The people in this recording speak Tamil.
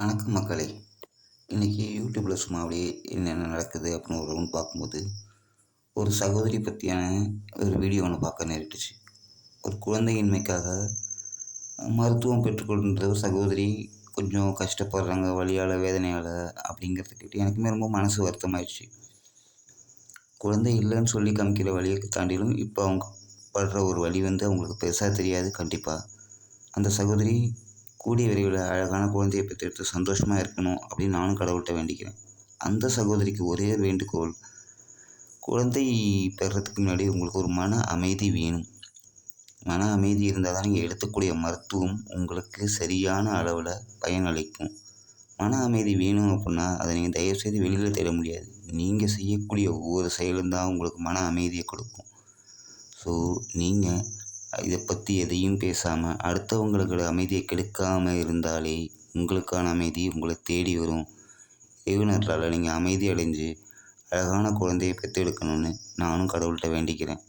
வணக்கம் மக்களே. இன்றைக்கி யூடியூப்பில் சும்மா அப்படியே என்னென்ன நடக்குது அப்படின்னு ஒரு ஒன்று பார்க்கும்போது ஒரு சகோதரி பற்றியான ஒரு வீடியோ ஒன்று பார்க்க நேரிட்டுச்சு. ஒரு குழந்தையின்மைக்காக மருத்துவம் பெற்றுக்கொள்கின்ற ஒரு சகோதரி கொஞ்சம் கஷ்டப்படுறாங்க வழியால் வேதனையால் அப்படிங்கிறத கேட்டு எனக்குமே ரொம்ப மனசு வருத்தமாயிடுச்சு. குழந்தை இல்லைன்னு சொல்லி காமிக்கிற வழியை தாண்டிலும் இப்போ அவங்க படுற ஒரு வழி வந்து அவங்களுக்கு பெருசாக தெரியாது கண்டிப்பாக அந்த சகோதரி கூடிய விரைவில் அழகான குழந்தையை பெற்றெடுத்து சந்தோஷமாக இருக்கணும் அப்படின்னு நானும் கடவுள்கிட்ட வேண்டிக்கிறேன். அந்த சகோதரிக்கு ஒரே வேண்டுகோள். குழந்தை பெறத்துக்கு முன்னாடி உங்களுக்கு ஒரு மன அமைதி வேணும். மன அமைதி இருந்தால் தான் நீங்கள் எடுத்துக்கூடிய மருத்துவம் உங்களுக்கு சரியான அளவில் பயனளிக்கும். மன அமைதி வேணும் அப்படின்னா அதை நீங்கள் தயவுசெய்து வெளியில் தேட முடியாது. நீங்கள் செய்யக்கூடிய ஒவ்வொரு செயலும் தான் உங்களுக்கு மன அமைதியை கொடுக்கும். ஸோ நீங்கள் இதை பற்றி எதையும் பேசாமல் அடுத்தவங்களுக்கு அமைதியை கெடுக்காமல் இருந்தாலே உங்களுக்கான அமைதி உங்களை தேடி வரும். இறைவனர்களால் நீங்கள் அமைதி அடைஞ்சு அழகான குழந்தையை பெற்றெடுக்கணும்னு நானும் கடவுள்கிட்ட வேண்டிக்கிறேன்.